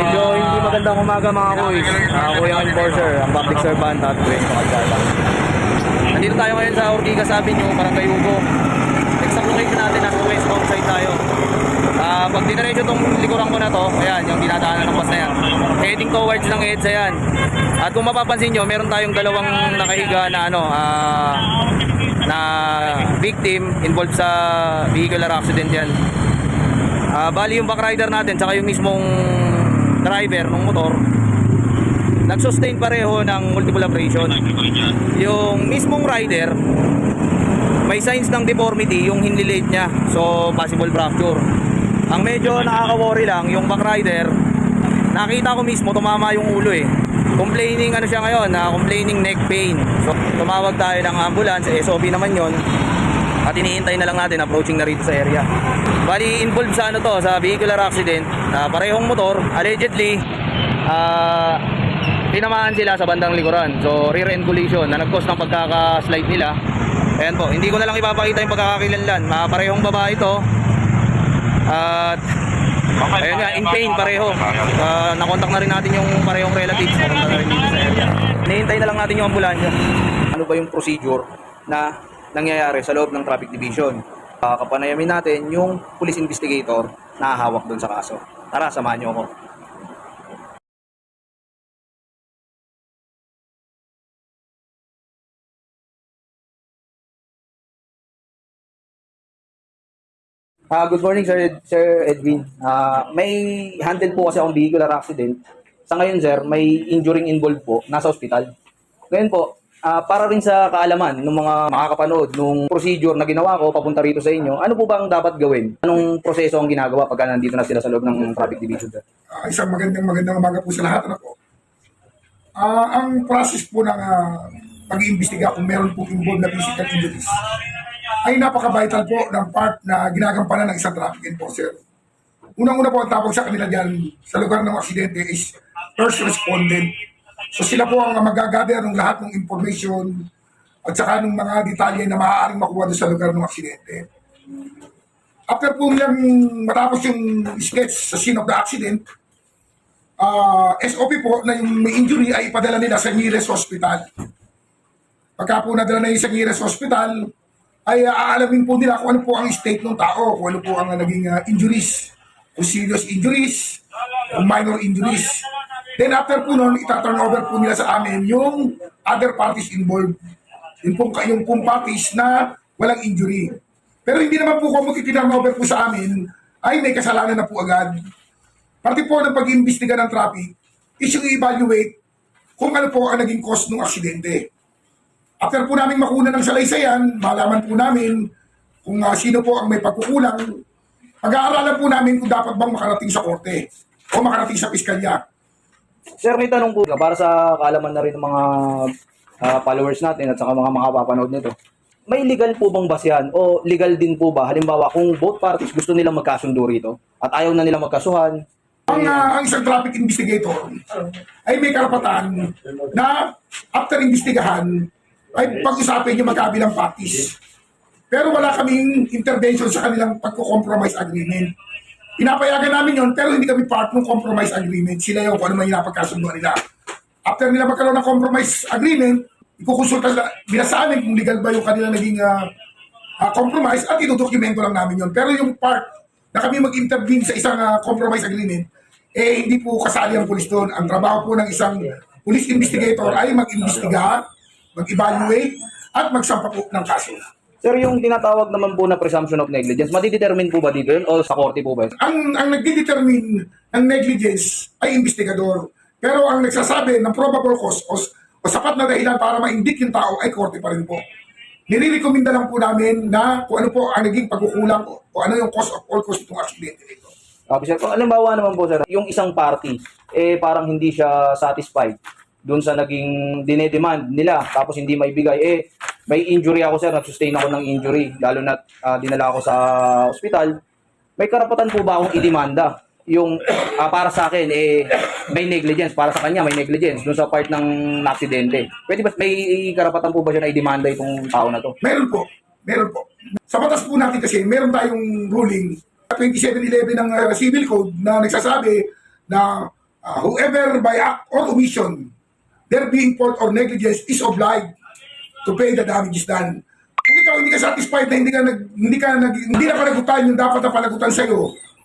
Medyo hindi magandang umaga mga kuys. Uh, Kuyang Enforcer, ang public servant at Kuya Kalsada. Nandito tayo ngayon sa Ortigas Avenue, Barangay Ugo. Exact location natin, nasa west outside tayo. Ah, pag diniretso itong likuran ko na to, ayan, yung dinadaanan ng bus na yan. Heading towards ng EDSA yan. At kung mapapansin nyo, meron tayong dalawang nakahiga na ano, ah, na victim involved sa vehicular accident yan. Ah, bali yung backrider natin saka yung mismong driver ng motor nag-sustain pareho ng multiple abrasion. Yung mismong rider may signs ng deformity yung hinlilate niya. So possible fracture. Ang medyo nakaka-worry lang yung backrider nakita ko mismo tumama yung ulo eh. Complaining ano siya ngayon, na complaining neck pain. So tumawag tayo ng ambulance, SOP naman yon at hinihintay na lang natin approaching na rito sa area. Bali involved sa ano to, sa vehicular accident, na parehong motor, allegedly ah tinamaan sila sa bandang likuran. So rear end collision na nag-cause ng pagkaka-slide nila. Ayan po, hindi ko na lang ipapakita yung pagkakakilanlan. Mga parehong babae ito. At ayun nga, in pain pareho. Uh, nakontak na rin natin yung parehong relatives. Nakontak na rin dito sa area. Nihintay na lang natin yung ambulansya. Ano ba yung procedure na nangyayari sa loob ng traffic division? Uh, kapanayamin natin yung police investigator na hawak doon sa kaso. Tara, samahan niyo ako. Ah, good morning Sir Sir Edwin. Ah, may handle po kasi akong vehicular accident. Sa ngayon sir, may injuring involved po, nasa ospital. Ngayon po, ah, para rin sa kaalaman ng mga makakapanood nung procedure na ginawa ko papunta rito sa inyo, ano po ba ang dapat gawin? Anong proseso ang ginagawa pagka nandito na sila sa loob ng traffic division? Ah, isang magandang magandang umaga po sa lahat. Ano po? Ah, ang process po ng ah, pag-iimbestiga kung meron po involved na physical injuries ay napaka-vital po ng part na ginagampanan ng isang traffic enforcer. Unang-una po ang tawag sa kanila dyan sa lugar ng aksidente is first respondent. So sila po ang magagather ng lahat ng information at saka ng mga detalye na maaaring makuha doon sa lugar ng aksidente. After po nilang matapos yung sketch sa scene of the accident, ah SOP po na yung may injury ay ipadala nila sa nearest hospital. Pagka po nadala na yun sa nearest hospital, ay ah, aalamin po nila kung ano po ang state ng tao, kung ano po ang naging ah, injuries, kung serious injuries, kung minor injuries. Then after po nun, itaturn over po nila sa amin yung other parties involved. Yung pong, yung pong parties na walang injury. Pero hindi naman po kung magkitinurn over po sa amin, ay may kasalanan na po agad. Parte po ng pag-iimbestiga ng traffic is yung evaluate kung ano po ang naging cause ng aksidente. After po namin makuna ng salaysayan, malaman po namin kung ah, sino po ang may pagkukulang, pag-aaralan po namin kung dapat bang makarating sa korte o makarating sa piskalya. Sir, may tanong po para sa kaalaman na rin ng mga ah, followers natin at saka mga makapapanood nito. May legal po bang basyan o legal din po ba? Halimbawa, kung both parties gusto nilang magkasundo rito at ayaw na nilang magkasuhan, Ang, ah, ang isang traffic investigator ay may karapatan na after investigahan ay pag-usapin yung magkabilang parties. Pero wala kaming intervention sa kanilang pagko-compromise agreement. Pinapayagan namin yon pero hindi kami part ng compromise agreement. Sila yung kung ano man yung napagkasunduan nila. After nila magkaroon ng compromise agreement, ikukonsulta sila nila sa amin kung legal ba yung kanilang naging ah, ah, compromise at idodokumento lang namin yon. Pero yung part na kami mag-intervene sa isang ah, compromise agreement, eh hindi po kasali ang pulis doon. Ang trabaho po ng isang police investigator ay mag-imbestiga, mag-evaluate, at magsampa po ng kaso. Sir, yung tinatawag naman po na presumption of negligence, madidetermine po ba dito yun o sa korte po ba? Ang, ang nagdidetermine ng negligence ay investigador. Pero ang nagsasabi ng probable cause o, o sapat na dahilan para ma-indict yung tao ay korte pa rin po. Nire-recommenda lang po namin na kung ano po ang naging pagkukulang o, o ano yung cause of all cause itong aksidente nito. Sabi sir, kung alimbawa naman po sir, yung isang party, eh parang hindi siya satisfied dun sa naging dinedemand nila tapos hindi maibigay eh may injury ako sir nag-sustain ako ng injury. Lalo na ah, dinala ako sa ospital. May karapatan po ba akong idemanda? Yung ah, para sa akin eh may negligence. Para sa kanya may negligence dun sa part ng aksidente. Pwede ba may karapatan po ba siya na idemanda itong tao na to? Meron po. Meron po. Sa batas po natin kasi, meron tayong ruling 2711 ng uh, Civil Code na nagsasabi na uh, whoever by act or omission, there being fault or negligence is obliged to pay the damages done. Kung ikaw hindi ka satisfied na hindi ka nag, hindi ka nag, hindi na panagutan yung dapat na panagutan sa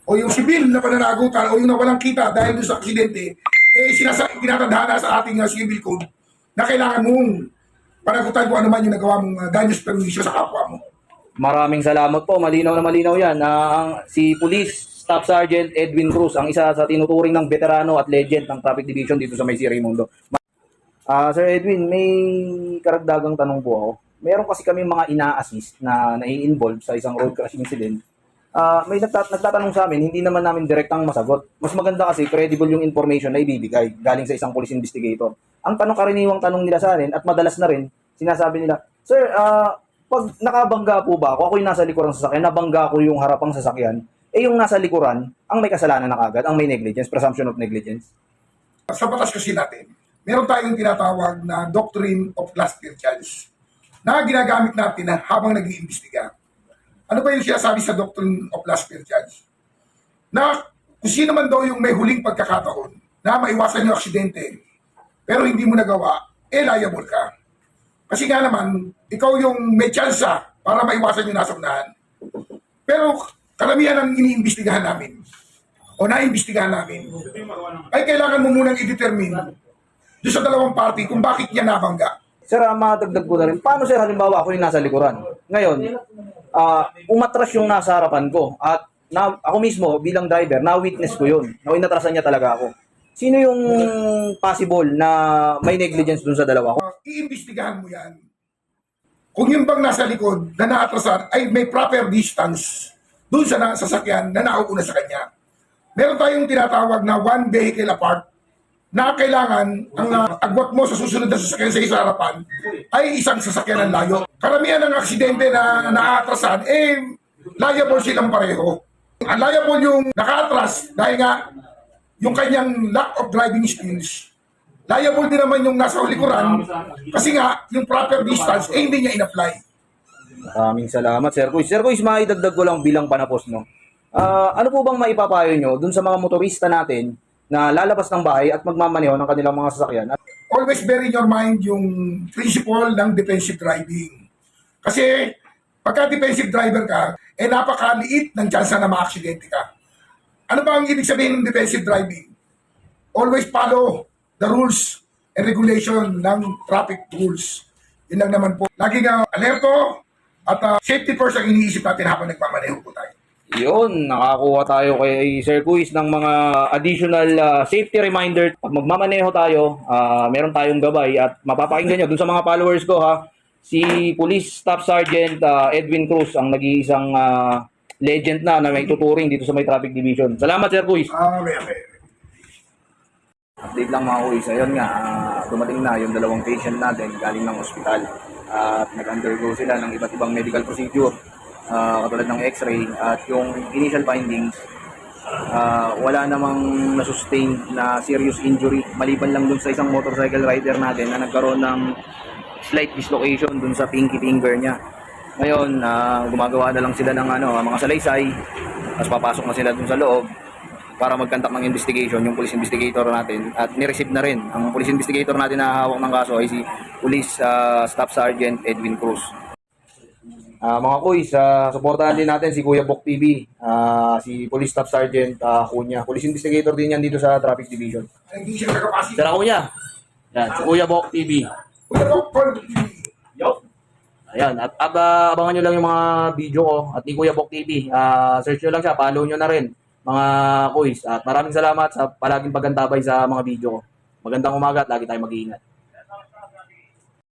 o yung sibil na pananagutan o yung nawalang kita dahil doon sa aksidente, eh sinasa tinatadhana sa ating uh, civil code na kailangan mong panagutan kung ano man yung nagawa mong uh, danyos perwisyo sa kapwa mo. Maraming salamat po. Malinaw na malinaw yan. na ang si Police Staff Sergeant Edwin Cruz, ang isa sa tinuturing ng veterano at legend ng Traffic Division dito sa May Raimundo. Ah, Sir Edwin, may karagdagang tanong po ako. Meron kasi kami mga ina-assist na nai-involve sa isang road crash incident. Ah, may nagtat- nagtatanong sa amin, hindi naman namin direktang masagot. Mas maganda kasi credible yung information na ibibigay galing sa isang police investigator. Ang tanong karaniwang tanong nila sa akin at madalas na rin, sinasabi nila, Sir, ah, pag nakabangga po ba ako, ako yung nasa likuran ng sasakyan, nabangga ko yung harapang sasakyan, eh yung nasa likuran, ang may kasalanan na kagad, ang may negligence, presumption of negligence. Sa batas kasi natin, meron tayong tinatawag na doctrine of last year charge na ginagamit natin na habang nag-iimbestiga. Ano ba yung sinasabi sa doctrine of last year charge? Na kung sino man daw yung may huling pagkakataon na maiwasan yung aksidente, pero hindi mo nagawa, eh liable ka. Kasi nga naman, ikaw yung may tsansa para maiwasan yung nasa unahan. Pero karamihan ng iniimbestigahan namin o naimbestigahan namin ay kailangan mo munang i-determine doon sa dalawang party kung bakit niya nabangga. Sir, ah, madagdag ko na rin. Paano sir, halimbawa ako yung nasa likuran? Ngayon, ah, umatras yung nasa harapan ko at na, ako mismo bilang driver, na-witness ko yun. Na inatrasan niya talaga ako. Sino yung possible na may negligence dun sa dalawa? Uh, iimbestigahan mo yan. Kung yung bang nasa likod na naatrasan ay may proper distance doon sa sasakyan na nauuna sa kanya. Meron tayong tinatawag na one vehicle apart na kailangan ang uh, agwat mo sa susunod na sasakyan sa isa harapan ay isang sasakyan ng layo. Karamihan ng aksidente na naatrasan, eh, liable silang pareho. Ang liable yung nakaatras dahil nga yung kanyang lack of driving skills. Liable din naman yung nasa likuran kasi nga yung proper distance eh hindi niya in-apply. Maraming salamat, Sir Kuis. Sir Kuis, maidagdag ko lang bilang panapos, no? Ah, ano po bang maipapayo nyo dun sa mga motorista natin na lalabas ng bahay at magmamaneho ng kanilang mga sasakyan? Always bear in your mind yung principle ng defensive driving. Kasi pagka defensive driver ka, eh napakaliit ng tsansa na maaksidente ka. Ano ba ang ibig sabihin ng defensive driving? Always follow the rules and regulation ng traffic rules. Yun lang naman po. Laging uh, alerto at uh, safety first ang iniisip natin habang nagmamaneho po tayo. Yun, nakakuha tayo kay Sir Kuis ng mga additional ah, safety reminder. Pag magmamaneho tayo, ah, meron tayong gabay at mapapakinggan nyo dun sa mga followers ko ha. Si Police Staff Sergeant ah, Edwin Cruz ang nag-iisang ah, legend na na may tuturing dito sa may traffic division. Salamat Sir Kuis. Okay, okay. Update lang mga kuis. Ayun nga, ah, dumating na yung dalawang patient natin galing ng ospital. At nag-undergo sila ng iba't ibang medical procedure. Ah, katulad ng x-ray at yung initial findings ah, wala namang nasustain na serious injury maliban lang dun sa isang motorcycle rider natin na nagkaroon ng slight dislocation dun sa pinky finger niya. Ngayon, ah, gumagawa na lang sila ng ano, mga salaysay, tapos papasok na sila dun sa loob para mag-conduct ng investigation yung police investigator natin at ni-receive na rin ang police investigator natin na hawak ng kaso ay si Police ah, Staff Sergeant Edwin Cruz. Ah, mga kuys, uh, suportahan din natin si Kuya Bok TV, ah, si Police Staff Sergeant uh, Kunya. Police investigator din yan dito sa Traffic Division. Hindi siya nakapasok. Sir Kunya. Yan, si Kuya Bok TV. Kuya Doc, Paul, Ayan, at, ah, abangan nyo lang yung mga video ko at ni Kuya Bok TV. Ah, search nyo lang siya, follow nyo na rin mga kuys. At maraming salamat sa palaging pagkantabay sa mga video ko. Magandang umaga at lagi tayong mag-iingat.